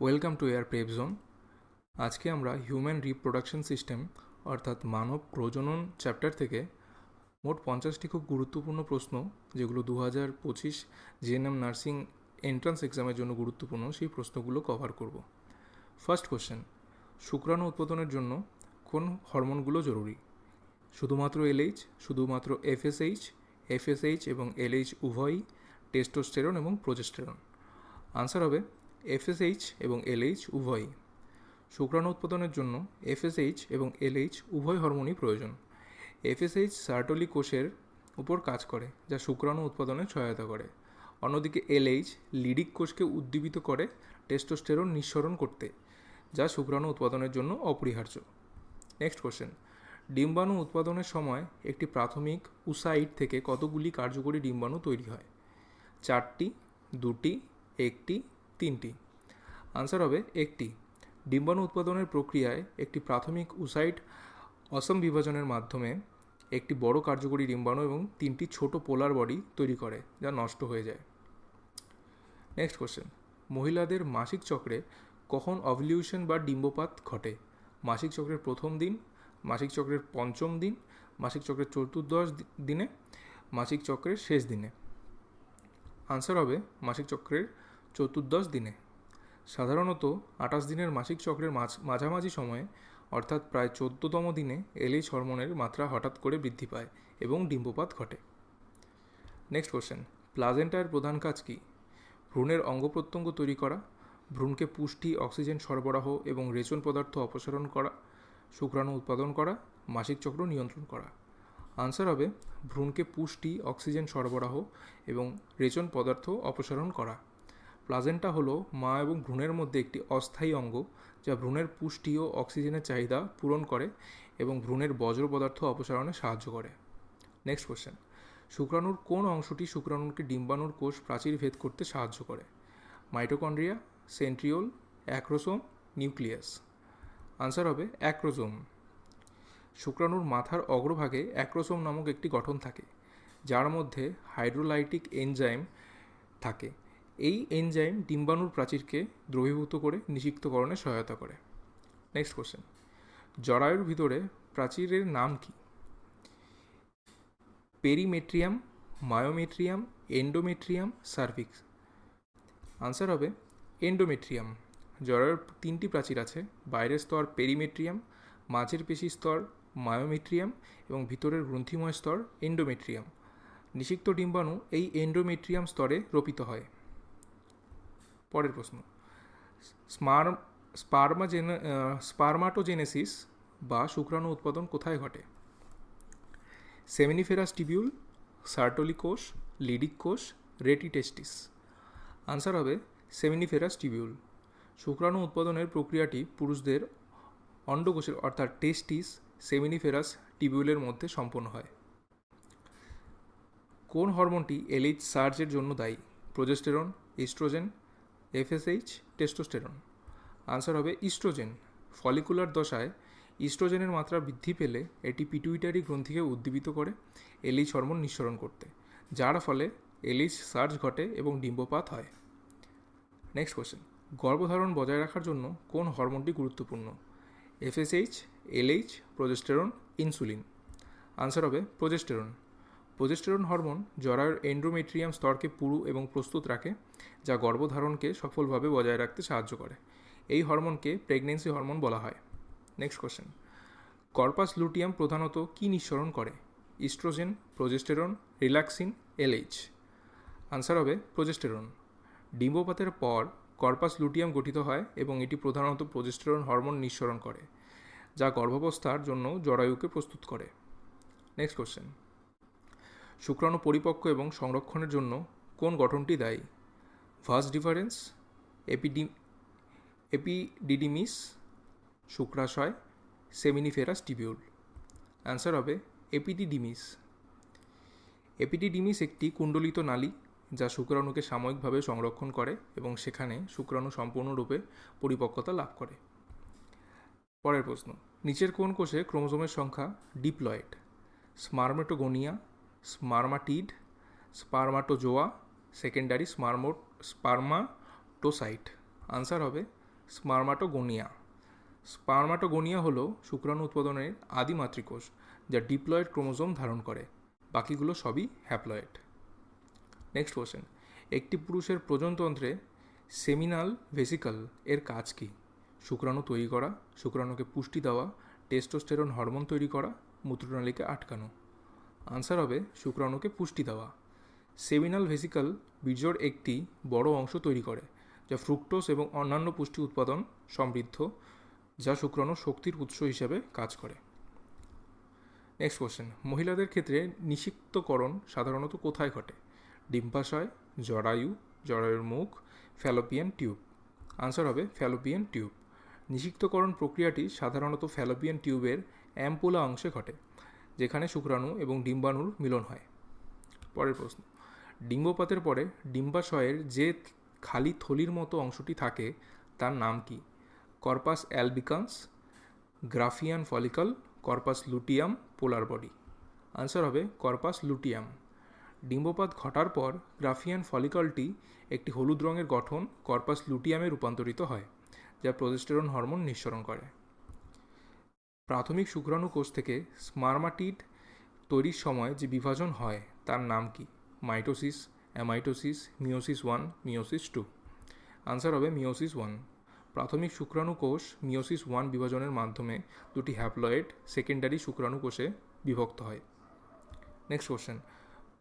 Welcome to air prep zone আজকে আমরা human reproduction system অর্থাৎ মানব প্রজনন চ্যাপ্টার থেকে মোট পঞ্চাশটি খুব গুরুত্বপূর্ণ প্রশ্ন, যেগুলো দু হাজার পঁচিশ জিএনএম নার্সিং এন্ট্রান্স এক্সামের জন্য গুরুত্বপূর্ণ, সেই প্রশ্নগুলো কভার করব। ফার্স্ট কোশ্চেন শুক্রাণু উৎপাদনের জন্য কোন হরমোনগুলো জরুরি? শুধুমাত্র এলএইচ শুধুমাত্র এফএসএইচ এফএসএইচ এবং এলএইচ উভয়ই টেস্টোস্টেরন এবং প্রোজেস্টেরন আনসার হবে এফএসএইচ এবং এলএইচ উভয়ই। শুক্রাণু উৎপাদনের জন্য এফএসএইচ এবং এলএইচ উভয় হরমোনই প্রয়োজন। এফএসএইচ সার্টলি কোষের উপর কাজ করে, যা শুক্রাণু উৎপাদনে সহায়তা করে। অন্যদিকে এলএইচ লিডিক কোষকে উদ্দীপিত করে টেস্টোস্টেরন নিঃসরণ করতে, যা শুক্রাণু উৎপাদনের জন্য অপরিহার্য। Next question. ডিম্বাণু উৎপাদনের সময় একটি প্রাথমিক উসাইট থেকে কতগুলি কার্যকরী ডিম্বাণু তৈরি হয়? চারটি, দুটি, একটি তিনটি। আনসার হবে একটি। ডিম্বাণু উৎপাদনের প্রক্রিয়ায় একটি প্রাথমিক উসাইট অসম বিভাজনের মাধ্যমে একটি বড় কার্যকরী ডিম্বাণু এবং তিনটি ছোট পোলার বডি তৈরি করে, যা নষ্ট হয়ে যায়। নেক্সট কোশ্চেন মহিলাদের মাসিক চক্রে কখন অভলিউশন বা ডিম্বপাত ঘটে? মাসিক চক্রের প্রথম দিন, মাসিক চক্রের পঞ্চম দিন, মাসিক চক্রের চতুর্দশ দিনে, মাসিক চক্রের শেষ দিনে। আনসার হবে মাসিক চক্রের চতুর্দশ দিনে। সাধারণত আঠাশ দিনের মাসিক চক্রের মাঝ, মাঝামাঝি সময়ে, অর্থাৎ প্রায় চোদ্দতম দিনে এলএইচ হরমোনের মাত্রা হঠাৎ করে বৃদ্ধি পায় এবং ডিম্বপাত ঘটে। নেক্সট কোশ্চেন প্লাজেন্টার প্রধান কাজ কী? ভ্রূণের অঙ্গ প্রত্যঙ্গ তৈরি করা, ভ্রূণকে পুষ্টি, অক্সিজেন সরবরাহ এবং রেচন পদার্থ অপসারণ করা, শুক্রাণু উৎপাদন করা, মাসিক চক্র নিয়ন্ত্রণ করা। আনসার হবে, ভ্রূণকে পুষ্টি, অক্সিজেন সরবরাহ এবং রেচন পদার্থ অপসারণ করা। প্লাজেন্টা হলো মা এবং ভ্রূণের মধ্যে একটি অস্থায়ী অঙ্গ যা ভ্রূণের পুষ্টি ও অক্সিজেনের চাহিদা পূরণ করে এবং ভ্রূণের বজ্র পদার্থ অপসারণে সাহায্য করে। নেক্সট কোশ্চেন শুক্রাণুর কোন অংশটি শুক্রাণুকে ডিম্বাণুর কোষ প্রাচীর ভেদ করতে সাহায্য করে? Mitochondria, centriole, acrosome, nucleus? Answer হবে অ্যাক্রোসোম। শুক্রাণুর মাথার অগ্রভাগে অ্যাক্রোসোম নামক একটি গঠন থাকে, যার মধ্যে হাইড্রোলাইটিক এনজাইম থাকে। এই এনজাইম ডিম্বাণুর প্রাচীরকে দ্রবীভূত করে নিষিক্তকরণে সহায়তা করে। নেক্সট কোশ্চেন জরায়ুর ভিতরে প্রাচীরের নাম কি? Perimetrium myometrium endometrium cervix answer হবে এন্ডোমেট্রিয়াম জরায়ুর তিনটি প্রাচীর আছে, বাইরের স্তর পেরিমেট্রিয়াম মাঝের পেশি স্তর মায়োমেট্রিয়াম এবং ভিতরের গ্রন্থিময় স্তর এন্ডোমেট্রিয়াম নিষিক্ত ডিম্বাণু এই এন্ডোমেট্রিয়াম স্তরে রোপিত হয়। পরের প্রশ্ন। স্মার্ম, স্পার্মাজেন স্পার্মাটোজেনেসিস বা শুক্রাণু উৎপাদন কোথায় ঘটে? সেমিনিফেরাস টিবিউল সার্টলি কোষ লিডিক কোষ রেটিটেস্টিস। আনসার হবে সেমিনিফেরাস টিবিউল। শুক্রাণু উৎপাদনের প্রক্রিয়াটি পুরুষদের অন্ডকোষের অর্থাৎ টেস্টিস সেমিনিফেরাস টিবিউলের মধ্যে সম্পন্ন হয়। কোন হরমোনটি এলএইচ সার্জের জন্য দায়ী? Progesterone estrogen FSH testosterone. Answer হবে ইস্ট্রোজেন। ফলিকুলার দশায় ইস্ট্রোজেনের মাত্রা বৃদ্ধি পেলে এটি পিটুইটারি গ্রন্থিকে উদ্দীপিত করে এলএইচ হরমোন নিঃসরণ করতে, যার ফলে এলএইচ সার্জ ঘটে এবং ডিম্বপাত হয়। নেক্সট কোশ্চেন গর্ভধারণ বজায় রাখার জন্য কোন হরমোনটি গুরুত্বপূর্ণ? FSH, LH progesterone insulin answer হবে প্রোজেস্টেরন প্রোজেস্টেরন হরমোন জরায়ুর এন্ড্রোমেট্রিয়াম স্তরকে পুরু এবং প্রস্তুত রাখে, যা গর্ভধারণকে সফলভাবে বজায় রাখতে সাহায্য করে। এই হরমোনকে প্রেগনেন্সি হরমোন বলা হয়। নেক্সট কোশ্চেন কর্পাস লুটিয়াম প্রধানত কী নিঃসরণ করে? Oestrogen progesterone relaxin LH answer হবে প্রোজেস্টেরন ডিম্বপাতের পর কর্পাস লুটিয়াম গঠিত হয় এবং এটি প্রধানত প্রোজেস্টেরন হরমোন নিঃসরণ করে, যা গর্ভাবস্থার জন্য জরায়ুকে প্রস্তুত করে। নেক্সট কোশ্চেন শুক্রাণু পরিপক্ক এবং সংরক্ষণের জন্য কোন গঠনটি দায়ী? ভাস ডিফারেন্স, এপিডি, এপিডিডিমিস, শুক্রাশয়, সেমিনিফেরাস টিবিউল। অ্যান্সার হবে এপিডিডিমিস। এপিডিডিমিস একটি কুণ্ডলিত নালী যা শুক্রাণুকে সাময়িকভাবে সংরক্ষণ করে এবং সেখানে শুক্রাণু সম্পূর্ণরূপে পরিপক্কতা লাভ করে। পরের প্রশ্ন, নিচের কোন কোষে ক্রোমোজোমের সংখ্যা diploid? Spermatogonia spermatid spermatozoa secondary স্মার্মো spermatocyte answer হবে স্পার্মাটোগোনিয়া স্পার্মাটোগোনিয়া হলো শুক্রাণু উৎপাদনের আদি মাতৃকোষ যা ডিপ্লয়েড ক্রোমোজোম ধারণ করে। বাকিগুলো সবই হ্যাপ্লয়েড নেক্সট কোশ্চেন একটি পুরুষের প্রজনতন্ত্রে সেমিনাল ভেসিকল এর কাজ কী? শুক্রাণু তৈরি করা, শুক্রাণুকে পুষ্টি দেওয়া টেস্টোস্টেরন হরমোন তৈরি করা, মূত্রনালীকে আটকানো। আনসার হবে শুক্রাণুকে পুষ্টি দেওয়া। সেমিনাল ভেসিকল বীর্যর একটি বড় অংশ তৈরি করে, যা ফ্রুক্টোস এবং অন্যান্য পুষ্টি উৎপাদন সমৃদ্ধ, যা শুক্রাণু শক্তির উৎস হিসেবে কাজ করে। নেক্সট কোশ্চেন মহিলাদের ক্ষেত্রে নিষিক্তকরণ সাধারণত কোথায় ঘটে? ডিম্বাশয়, জরায়ু, জরায়ুর মুখ, ফ্যালোপিয়ান টিউব। আনসার হবে ফ্যালোপিয়ান টিউব। নিষিক্তকরণ প্রক্রিয়াটি সাধারণত ফ্যালোপিয়ান টিউবের অ্যাম্পোলা অংশে ঘটে। যেখানে শুক্রাণু এবং ডিম্বাণুর মিলন হয়। পরের প্রশ্ন। ডিম্বপাতের পরে ডিম্বাশয়ের যে খালি থলির মতো অংশটি থাকে, তার নাম কি? Corpus albicans, graafian follicle, corpus luteum, polar body. Answer হবে কর্পাস লুটিয়াম। ডিম্বপাত ঘটার পর গ্রাফিয়ান ফলিকলটি একটি হলুদ রঙের গঠন কর্পাস লুটিয়ামে রূপান্তরিত হয়, যা প্রজেস্টেরন হরমোন নিঃসরণ করে। প্রাথমিক শুক্রাণু কোষ থেকে স্মার্মাটিড তৈরির সময় যে বিভাজন হয়, তার নাম কি? Mitosis, amitosis meiosis one meiosis two. Answer হবে মিওসিস ওয়ান। প্রাথমিক শুক্রাণু কোষ মিওসিস ওয়ান বিভাজনের মাধ্যমে দুটি হ্যাপ্লয়েড সেকেন্ডারি শুক্রাণু কোষে বিভক্ত হয়। নেক্সট কোশ্চেন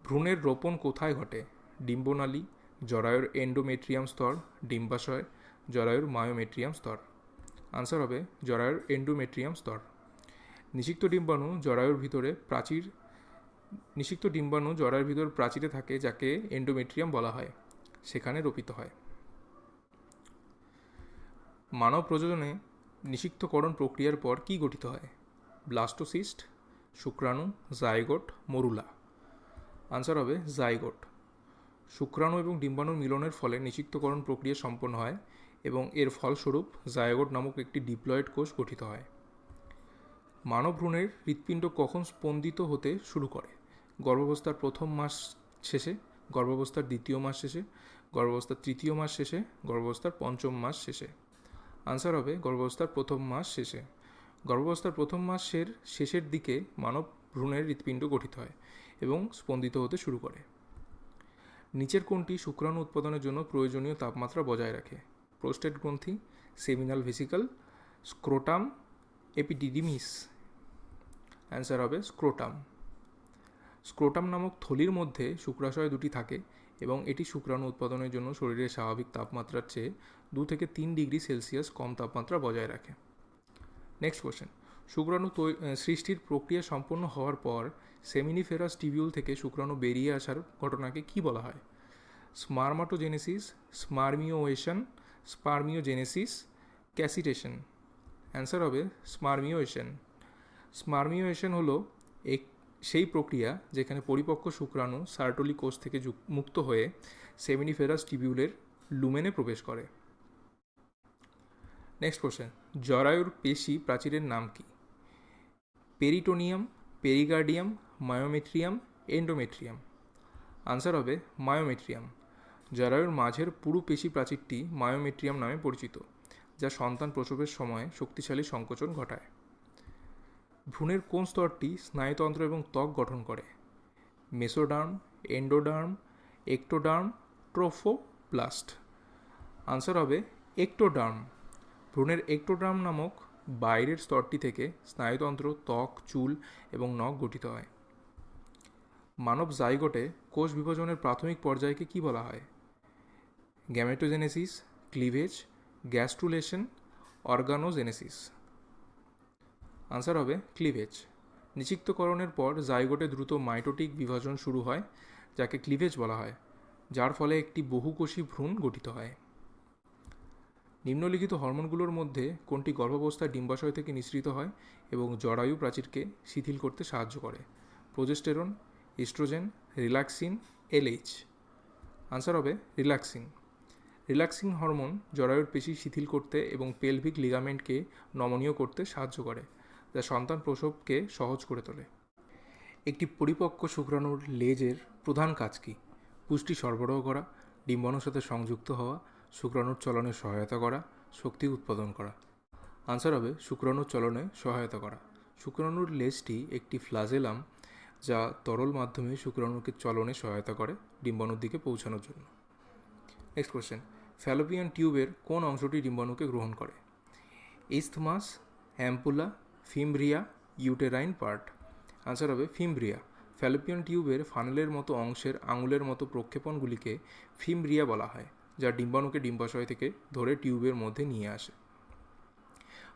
ভ্রূণের রোপণ কোথায় ঘটে? ডিম্বনালী, জরায়ুর এন্ডোমেট্রিয়াম স্তর, ডিম্বাশয়, জরায়ুর মায়োমেট্রিয়াম স্তর। আনসার হবে জরায়ুর এন্ডোমেট্রিয়াম স্তর। নিষিক্ত ডিম্বাণু জরায়ুর ভিতরে প্রাচীর, নিষিক্ত ডিম্বাণু জরায়ুর ভিতর প্রাচীরে থাকে যাকে এন্ডোমেট্রিয়াম বলা হয়। সেখানে রোপিত হয়। মানব প্রযোজনে নিষিক্তকরণ প্রক্রিয়ার পর কী গঠিত হয়? ব্লাস্টোসিস্ট, শুক্রাণু, জাইগোট, মরুলা। আনসার হবে জাইগোট। শুক্রাণু এবং ডিম্বাণুর মিলনের ফলে নিষিক্তকরণ প্রক্রিয়া সম্পন্ন হয় এবং এর ফলস্বরূপ জায়গোট নামক একটি ডিপ্লয়েড কোষ গঠিত হয়। মানব ভ্রূণের হৃৎপিণ্ড কখন স্পন্দিত হতে শুরু করে? গর্ভাবস্থার প্রথম মাস শেষে, গর্ভাবস্থার দ্বিতীয় মাস শেষে, গর্ভাবস্থার তৃতীয় মাস শেষে, গর্ভাবস্থার পঞ্চম মাস শেষে। আনসার হবে গর্ভাবস্থার প্রথম মাস শেষে। গর্ভাবস্থার প্রথম মাসের শেষের দিকে মানব ভ্রূণের হৃৎপিণ্ড গঠিত হয় এবং স্পন্দিত হতে শুরু করে। নিচের কোনটি শুক্রাণু উৎপাদনের জন্য প্রয়োজনীয় তাপমাত্রা বজায় রাখে। প্রোস্টেট গ্রন্থি, seminal vesicle, scrotum epididymis. Answer হবে স্ক্রোটাম। স্ক্রোটাম নামক থলির মধ্যে শুক্রাশয় দুটি থাকে এবং এটি শুক্রাণু উৎপাদনের জন্য শরীরের স্বাভাবিক তাপমাত্রার চেয়ে দু থেকে তিন ডিগ্রি সেলসিয়াস কম তাপমাত্রা বজায় রাখে। নেক্সট কোশ্চেন শুক্রাণু সৃষ্টির প্রক্রিয়া সম্পন্ন হওয়ার পর সেমিনিফেরাস টিবিউল থেকে শুক্রাণু বেরিয়ে আসার ঘটনাকে কি বলা হয়? স্মার্মাটোজেনেসিস, স্মার্মিওয়েশন, স্পার্মিওজেনেসিস, ক্যাসিটেশন। অ্যান্সার হবে স্মার্মিওয়েশন। স্মার্মিওয়েশন হলো এক, সেই প্রক্রিয়া যেখানে পরিপক্ক শুক্রাণু সার্টলি কোষ থেকে মুক্ত হয়ে সেমিনিফেরাস টিবিউলের লুমেনে প্রবেশ করে। নেক্সট কোশ্চেন জরায়ুর পেশি প্রাচীরের নাম কি? Peritoneum, pericardium, myometrium, endometrium. Answer হবে মায়োমেট্রিয়াম। জরায়ুর মাঝের পুরু পেশি প্রাচীরটি মায়োমেট্রিয়াম নামে পরিচিত। যা সন্তান প্রসবের সময় শক্তিশালী সংকোচন ঘটায়। ভ্রূণের কোন স্তরটি স্নায়ুতন্ত্র এবং ত্বক গঠন করে? Mesoderm, endoderm ectoderm trophoblast answer হবে একটোডার্ম ভ্রূণের একটোডার্ম নামক বাইরের স্তরটি থেকে স্নায়ুতন্ত্র, ত্বক, চুল এবং নখ গঠিত হয়। মানব জাইগোটে কোষ বিভাজনের প্রাথমিক পর্যায়কে কি বলা হয়? Gametogenesis cleavage gastrulation organogenesis. Answer হবে ক্লিভেজ। নিষিক্তকরণের পর জাইগোটে দ্রুত মাইটোটিক বিভাজন শুরু হয়, যাকে ক্লিভেজ বলা হয়, যার ফলে একটি বহুকোষী ভ্রূণ গঠিত হয়। নিম্নলিখিত হরমোনগুলোর মধ্যে কোনটি গর্ভাবস্থায় ডিম্বাশয় থেকে নিঃসৃত হয় এবং জরায়ু প্রাচীরকে শিথিল করতে সাহায্য করে? Progesterone, oestrogen, relaxin, LH. Answer হবে রিল্যাক্সিন। রিল্যাক্সিং হরমোন জরায়ুর পেশি শিথিল করতে এবং পেলভিক লিগামেন্টকে নমনীয় করতে সাহায্য করে, যা সন্তান প্রসবকে সহজ করে তোলে। একটি পরিপক্ক শুক্রাণুর লেজের প্রধান কাজ কী? পুষ্টি সরবরাহ করা, ডিম্বাণুর সাথে সংযুক্ত হওয়া, শুক্রাণুর চলনে সহায়তা করা, শক্তি উৎপাদন করা। আনসার হবে, শুক্রাণুর চলনে সহায়তা করা। শুক্রাণুর লেজটি একটি ফ্লাজেলাম, যা তরল মাধ্যমে শুক্রাণুকে চলনে সহায়তা করে ডিম্বাণুর দিকে পৌঁছানোর জন্য। নেক্সট কোশ্চেন ফ্যালোপিয়ান টিউবের কোন অংশটি ডিম্বাণুকে গ্রহণ করে? Isthmus ampulla fimbriae, uterine part. Answer হবে ফিমব্রিয়া। ফ্যালোপিয়ান টিউবের ফানেলের মতো অংশের আঙুলের মতো প্রক্ষেপণগুলিকে ফিমব্রিয়া বলা হয়, যা ডিম্বাণুকে ডিম্বাশয় থেকে ধরে টিউবের মধ্যে নিয়ে আসে।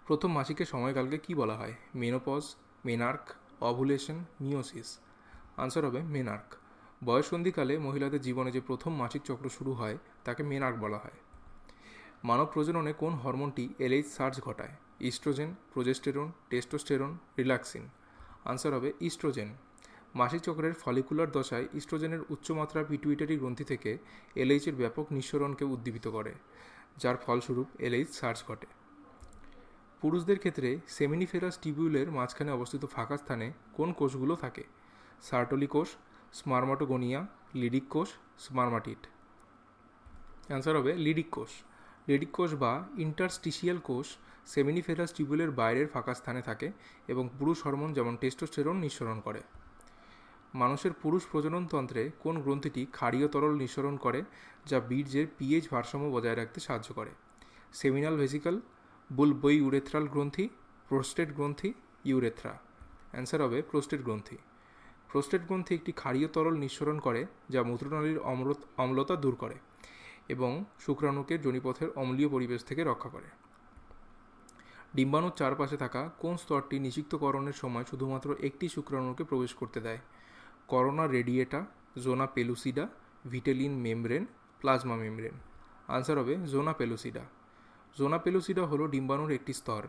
প্রথম মাসিকের সময়কালকে কি বলা হয়? Menopause, menarche, ovulation, meiosis. Answer হবে মেনার্ক। বয়সন্ধিকালে মহিলাদের জীবনে যে প্রথম মাসিক চক্র শুরু হয়, তাকে মেনার্ক বলা হয়। মানব প্রজননে কোন হরমোনটি এলএইচ সার্জ ঘটায়? Estrogen, progesterone, testosterone, relaxin. Answer হবে ইস্ট্রোজেন। মাসিক চক্রের ফলিকুলার দশায় ইস্ট্রোজেনের উচ্চমাত্রা পিটুইটারি গ্রন্থি থেকে এলএইচের ব্যাপক নিঃসরণকে উদ্দীপিত করে, যার ফলস্বরূপ এলএইচ সার্জ ঘটে। পুরুষদের ক্ষেত্রে সেমিনিফেরাস টিবিউলের মাঝখানে অবস্থিত ফাঁকা স্থানে কোন কোষগুলো থাকে? সার্টলি কোষ স্মার্মাটোগোনিয়া, লিডিক কোষ স্মার্মাটিট অ্যান্সার হবে লিডিক কোষ। লিডিক কোষ বা ইন্টারস্টিশিয়াল কোষ সেমিনিফেরাস টিবিউলের বাইরের ফাঁকা স্থানে থাকে এবং পুরুষ হরমোন যেমন টেস্টোস্টেরন নিঃসরণ করে। মানুষের পুরুষ প্রজননতন্ত্রে কোন গ্রন্থিটি ক্ষারীয় তরল নিঃসরণ করে যা বীর্যের পিএইচ ভারসাম্য বজায় রাখতে সাহায্য করে? সেমিনাল ভেসিকাল বুলবই ইউরেথ্রাল গ্রন্থি প্রোস্টেট গ্রন্থি ইউরেথ্রা অ্যান্সার হবে প্রোস্টেট গ্রন্থি। প্রোস্টেট গ্রন্থি একটি ক্ষারীয় তরল নিঃসরণ করে, যা মূত্রনালীর অম্লত অম্লতা দূর করে এবং শুক্রাণুকে জনিপথের অম্লীয় পরিবেশ থেকে রক্ষা করে। ডিম্বাণুর চারপাশে থাকা কোন স্তরটি নিষিক্তকরণের সময় শুধুমাত্র একটি শুক্রাণুকে প্রবেশ করতে দেয়? Corona radiata, zona pellucida, vitelline membrane, plasma membrane. Answer হবে জোনা পেলুসিডা। জোনা পেলুসিডা হলো ডিম্বাণুর একটি স্তর।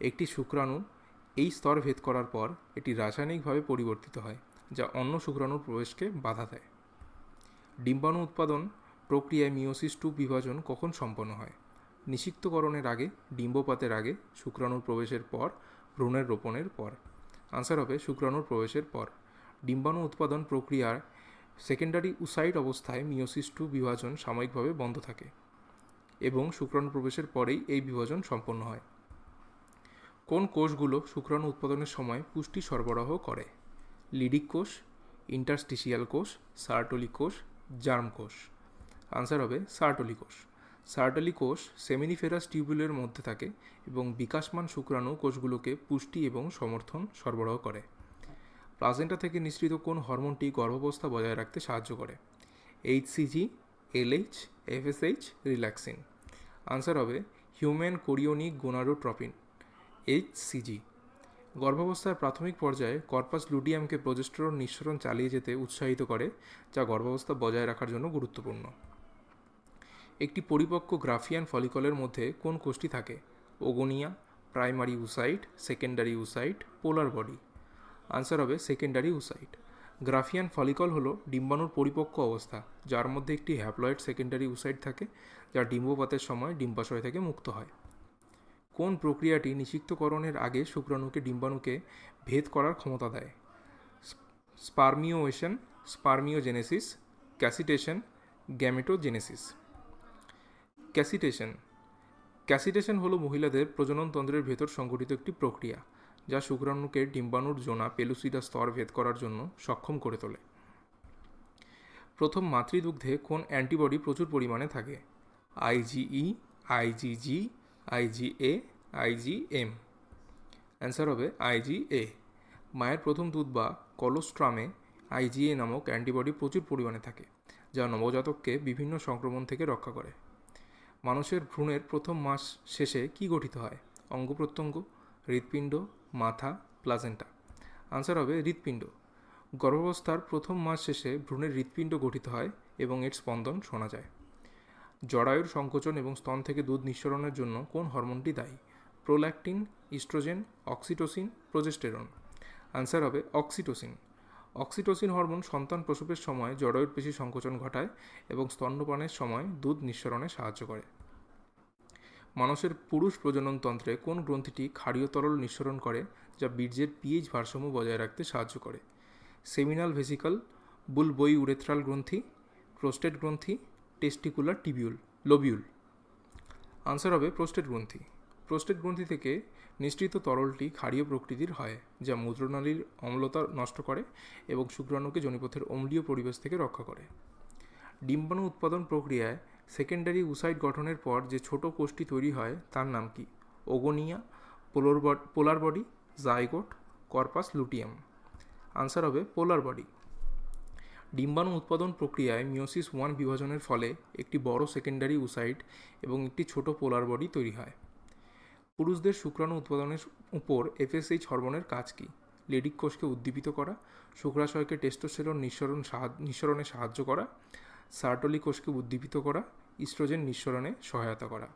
একটি শুক্রাণু এই স্তর ভেদ করার পর এটি রাসায়নিকভাবে পরিবর্তিত হয়। যা অন্য শুক্রাণুর প্রবেশকে বাধা দেয়। ডিম্বাণু উৎপাদন প্রক্রিয়ায় মিওসিস টু বিভাজন কখন সম্পন্ন হয়? নিষিক্তকরণের আগে, ডিম্বপাতের আগে, শুক্রাণুর প্রবেশের পর, ভ্রূণের রোপণের পর। আনসার হবে, শুক্রাণুর প্রবেশের পর। ডিম্বাণু উৎপাদন প্রক্রিয়ার সেকেন্ডারি উসাইড অবস্থায় মিওসিস টু বিভাজন সাময়িকভাবে বন্ধ থাকে এবং শুক্রাণু প্রবেশের পরেই এই বিভাজন সম্পন্ন হয়। কোন কোষগুলো শুক্রাণু উৎপাদনের সময় পুষ্টি সরবরাহ করে? লিডিক কোষ ইন্টারস্টিশিয়াল কোষ সার্টলি কোষ জার্ম কোষ। আনসার হবে সার্টলি কোষ। সার্টলি কোষ সেমিনিফেরাস টিউবুলের মধ্যে থাকে এবং বিকাশমান শুক্রাণু কোষগুলোকে পুষ্টি এবং সমর্থন সরবরাহ করে। প্লাজেন্টা থেকে নিঃসৃত কোন হরমোনটি গর্ভাবস্থা বজায় রাখতে সাহায্য করে? HCG LH FSH relaxin answer হবে হিউম্যান কোরিওনিক গোনাডোট্রপিন এইচসিজি গর্ভাবস্থার প্রাথমিক পর্যায়ে কর্পাস লুডিয়ামকে প্রজেস্টেরন নিঃসরণ চালিয়ে যেতে উৎসাহিত করে, যা গর্ভাবস্থা বজায় রাখার জন্য গুরুত্বপূর্ণ। একটি পরিপক্ক গ্রাফিয়ান ফলিকলের মধ্যে কোন কোষটি থাকে? Oogonia, primary oocyte secondary oocyte polar body. Answer হবে সেকেন্ডারি উসাইট গ্রাফিয়ান ফলিকল হলো ডিম্বাণুর পরিপক্ক অবস্থা, যার মধ্যে একটি হ্যাপ্লয়েড সেকেন্ডারি উসাইট থাকে, যা ডিম্বপাতের সময় ডিম্বাশয় থেকে মুক্ত হয়। কোন প্রক্রিয়াটি নিষিক্তকরণের আগে শুক্রাণুকে ডিম্বাণুকে ভেদ করার ক্ষমতা দেয়? স্পার্মিওয়েশন, স্পার্মিওজেনেসিস, ক্যাসিটেশন, গ্যামেটোজেনেসিস। ক্যাসিটেশন। ক্যাসিটেশন হলো মহিলাদের প্রজননতন্ত্রের ভেতর সংঘটিত একটি প্রক্রিয়া, যা শুক্রাণুকে ডিম্বাণুর জোনা পেলুসিডা স্তর ভেদ করার জন্য সক্ষম করে তোলে। প্রথম মাতৃদুগ্ধে কোন অ্যান্টিবডি প্রচুর পরিমাণে থাকে? IgE IgG IgA IgM answer হবে আইজিএ মায়ের প্রথম দুধ বা কলোস্ট্রামে আইজিএ নামক অ্যান্টিবডি প্রচুর পরিমাণে থাকে, যা নবজাতককে বিভিন্ন সংক্রমণ থেকে রক্ষা করে। মানুষের ভ্রূণের প্রথম মাস শেষে কি গঠিত হয়? অঙ্গ প্রত্যঙ্গ, হৃৎপিণ্ড, মাথা, প্লাজেন্টা। আনসার হবে হৃৎপিণ্ড। গর্ভাবস্থার প্রথম মাস শেষে ভ্রূণের হৃৎপিণ্ড গঠিত হয় এবং এর স্পন্দন শোনা যায়। জরায়ুর সংকোচন এবং স্তন থেকে দুধ নিঃসরণের জন্য কোন হরমোনটি দায়ী? Prolactin, oestrogen, oxytocin, progesterone. Answer হবে অক্সিটোসিন। অক্সিটোসিন হরমোন সন্তান প্রসবের সময় জরায়ুর পেশি সংকোচন ঘটায় এবং স্তন্যপানের সময় দুধ নিঃসরণে সাহায্য করে। মানুষের পুরুষ প্রজননতন্ত্রে কোন গ্রন্থিটি ক্ষারীয় তরল নিঃসরণ করে, যা বীর্যের পিএইচ ভারসাম্য বজায় রাখতে সাহায্য করে? সেমিনাল ভেসিকল বুলবই উরেথ্রাল গ্রন্থি, প্রোস্টেট গ্রন্থি টেস্টিকুলার টিবিউল লোবিউল আনসার হবে প্রোস্টেট গ্রন্থি। প্রোস্টেট গ্রন্থি থেকে নিঃসৃত তরলটি ক্ষারীয় প্রকৃতির হয়, যা মূত্রনালীর অম্লতা নষ্ট করে এবং শুক্রাণুকে জনিপথের অম্লীয় পরিবেশ থেকে রক্ষা করে। ডিম্বাণু উৎপাদন প্রক্রিয়ায় সেকেন্ডারি উসাইড গঠনের পর যে ছোট কোষটি তৈরি হয়, তার নাম কি? Oogonia polar polar body zygote corpus luteum answer হবে পোলার বডি ডিম্বাণু উৎপাদন প্রক্রিয়ায় মিওসিস ওয়ান বিভাজনের ফলে একটি বড় সেকেন্ডারি উসাইড এবং একটি ছোট পোলার বডি তৈরি হয়। পুরুষদের শুক্রাণু উৎপাদনের উপর এফএসএইচ হরমোনের কাজ কী? লেডিক কোষকে উদ্দীপিত করা, শুক্রাশয়কে টেস্টোস্টেরন নিঃসরণ নিঃসরণে সাহায্য করা সার্টলি কোষকে উদ্দীপিত করা, ইস্ট্রোজেন নিঃসরণে সহায়তা করা।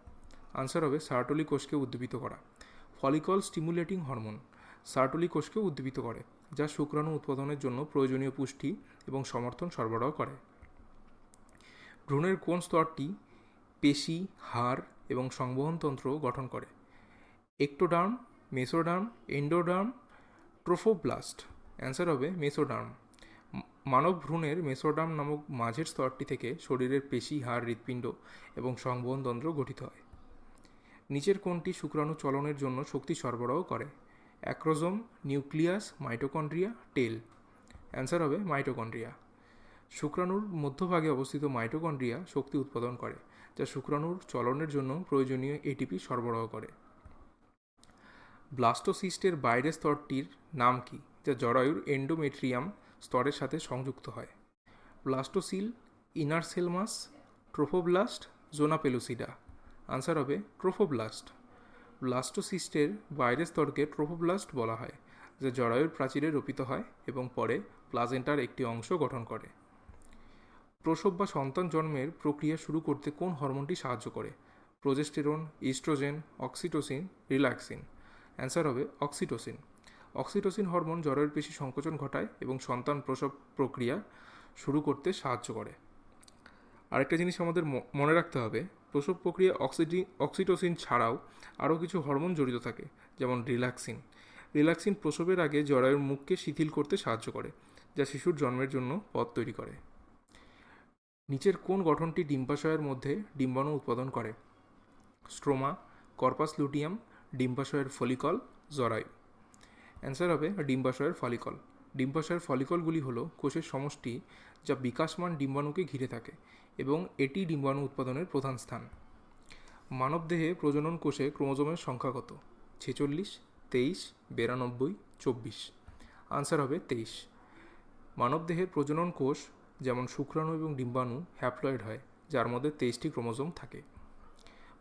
আনসার হবে সার্টলি কোষকে উদ্দীপিত করা। ফলিকল স্টিমুলেটিং হরমোন সার্টলি কোষকে উদ্দীপিত করে। যা শুক্রাণু উৎপাদনের জন্য প্রয়োজনীয় পুষ্টি এবং সমর্থন সরবরাহ করে। ভ্রূণের কোন স্তরটি পেশি, হাড় এবং সংবহনতন্ত্র গঠন করে? Ectoderm mesoderm endoderm trophoblast answer হবে মেসোডার্ম মানব ভ্রূণের মেসোডার্ম নামক মাঝের স্তরটি থেকে শরীরের পেশি, হাড়, হৃৎপিণ্ড এবং সংবহনতন্ত্র গঠিত হয়। নিচের কোনটি শুক্রাণু চলনের জন্য শক্তি সরবরাহ করে? Acrosome, nucleus, mitochondria, tail. Answer হবে মাইটোকন্ড্রিয়া। শুক্রাণুর মধ্যভাগে অবস্থিত মাইটোকন্ড্রিয়া শক্তি উৎপাদন করে, যা শুক্রাণুর চলনের জন্য প্রয়োজনীয় এটিপি সরবরাহ করে। ব্লাস্টোসিস্টের বাইরের স্তরটির নাম কি, যা জরায়ুর এন্ডোমেট্রিয়াম স্তরের সাথে সংযুক্ত হয়? Blastocoel inner cell trophoblast zona pellucida answer হবে ট্রোফোব্লাস্ট। ব্লাস্টোসিস্টের বাইরের স্তরকে ট্রোফোব্লাস্ট বলা হয়, যা জরায়ুর প্রাচীরে রোপিত হয় এবং পরে প্লাজেন্টার একটি অংশ গঠন করে। প্রসব বা সন্তান জন্মের প্রক্রিয়া শুরু করতে কোন হরমোনটি সাহায্য করে? Progesterone, oestrogen, oxytocin, relaxin. Answer হবে অক্সিটোসিন। অক্সিটোসিন হরমোন জরায়ুর পেশি সংকোচন ঘটায় এবং সন্তান প্রসব প্রক্রিয়া শুরু করতে সাহায্য করে। আরেকটা জিনিস আমাদের মনে রাখতে হবে প্রসব প্রক্রিয়া অক্সিটি অক্সিটোসিন ছাড়াও আরও কিছু হরমোন জড়িত থাকে, যেমন রিল্যাক্সিন। রিল্যাক্সিন প্রসবের আগে জরায়ুর মুখকে শিথিল করতে সাহায্য করে, যা শিশুর জন্মের জন্য পথ তৈরি করে। নিচের কোন গঠনটি ডিম্বাশয়ের মধ্যে ডিম্বাণু উৎপাদন করে? স্ট্রোমা, কর্পাস লুটিয়াম, ডিম্বাশয়ের ফলিকল, জরায়ু। অ্যান্সার হবে ডিম্বাশয়ের ফলিকল। ডিম্বাশয়ের ফলিকলগুলি হলো কোষের সমষ্টি যা বিকাশমান ডিম্বাণুকে ঘিরে থাকে এবং এটি ডিম্বাণু উৎপাদনের প্রধান স্থান। মানবদেহে প্রজনন কোষে ক্রোমোজোমের সংখ্যা কত? ছেচল্লিশ, তেইশ, বিরানব্বই, চব্বিশ। আনসার হবে তেইশ। মানবদেহের প্রজনন কোষ যেমন শুক্রাণু এবং ডিম্বাণু, হ্যাপ্লয়েড হয়, যার মধ্যে তেইশটি ক্রোমোজোম থাকে।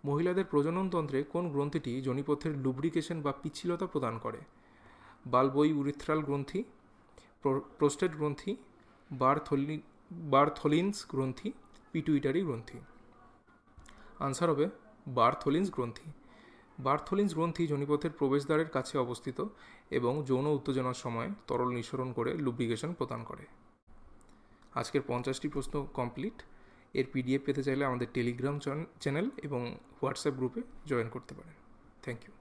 মহিলাদের প্রজননতন্ত্রে কোন গ্রন্থিটি জনিপথের লুব্রিকেশন বা পিচ্ছিলতা প্রদান করে? বালবই উরিথ্রাল গ্রন্থি প্রোস্টেট গ্রন্থি, বারথলি, বারথলিন্স গ্রন্থি পিটুইটারি গ্রন্থি। আনসার হবে বারথলিন্স গ্রন্থি। বার্থলিন্স গ্রন্থি জনিপথের প্রবেশদ্বারের কাছে অবস্থিত এবং যৌন উত্তেজনার সময় তরল নিঃসরণ করে লুব্রিকেশন প্রদান করে। আজকের পঞ্চাশটি প্রশ্ন কমপ্লিট এর পিডিএফ পেতে চাইলে আমাদের টেলিগ্রাম চ্যানেল এবং হোয়াটসঅ্যাপ গ্রুপে জয়েন করতে পারেন। Thank you